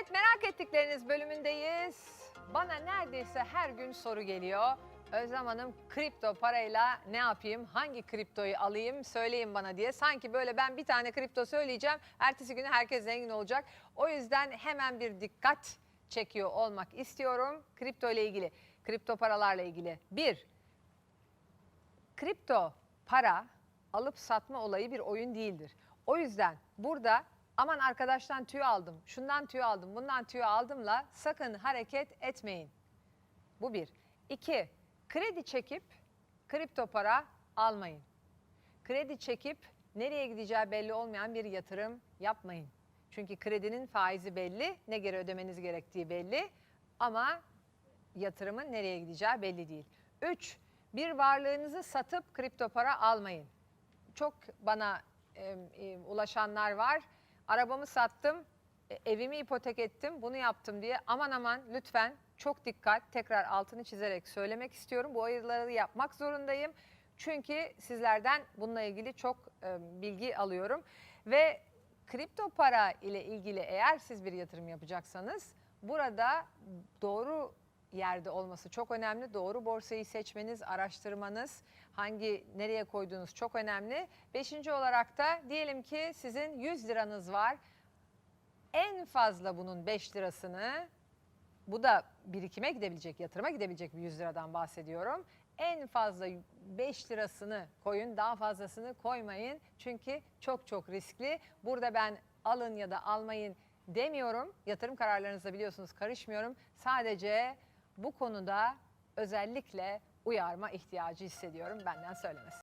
Evet merak ettikleriniz bölümündeyiz. Bana neredeyse her gün soru geliyor. Özlem Hanım kripto parayla ne yapayım? Hangi kriptoyu alayım? Söyleyin bana diye. Sanki böyle ben bir tane kripto söyleyeceğim. Ertesi günü herkes zengin olacak. O yüzden hemen bir dikkat çekiyor olmak istiyorum. Kripto ile ilgili, kripto paralarla ilgili. Bir, kripto para alıp satma olayı bir oyun değildir. O yüzden burada aman arkadaştan tüy aldım, şundan tüy aldım, bundan tüy aldımla sakın hareket etmeyin. Bu bir. İki, kredi çekip kripto para almayın. Kredi çekip nereye gideceği belli olmayan bir yatırım yapmayın. Çünkü kredinin faizi belli, ne geri ödemeniz gerektiği belli ama yatırımın nereye gideceği belli değil. Üç, bir varlığınızı satıp kripto para almayın. Çok bana e, e, ulaşanlar var. Arabamı sattım, e, evimi ipotek ettim, bunu yaptım diye. Aman aman lütfen çok dikkat. Tekrar altını çizerek söylemek istiyorum. Bu ayırları yapmak zorundayım. Çünkü sizlerden bununla ilgili çok e, bilgi alıyorum. Ve kripto para ile ilgili eğer siz bir yatırım yapacaksanız burada doğru yerde olması çok önemli. Doğru borsayı seçmeniz, araştırmanız, hangi nereye koyduğunuz çok önemli. Beşinci olarak da diyelim ki sizin 100 liranız var. En fazla bunun 5 lirasını bu da birikime gidebilecek, yatırıma gidebilecek bir 100 liradan bahsediyorum. En fazla 5 lirasını koyun, daha fazlasını koymayın. Çünkü çok çok riskli. Burada ben alın ya da almayın demiyorum. Yatırım kararlarınızda biliyorsunuz karışmıyorum. Sadece bu konuda özellikle uyarma ihtiyacı hissediyorum benden söylemesi.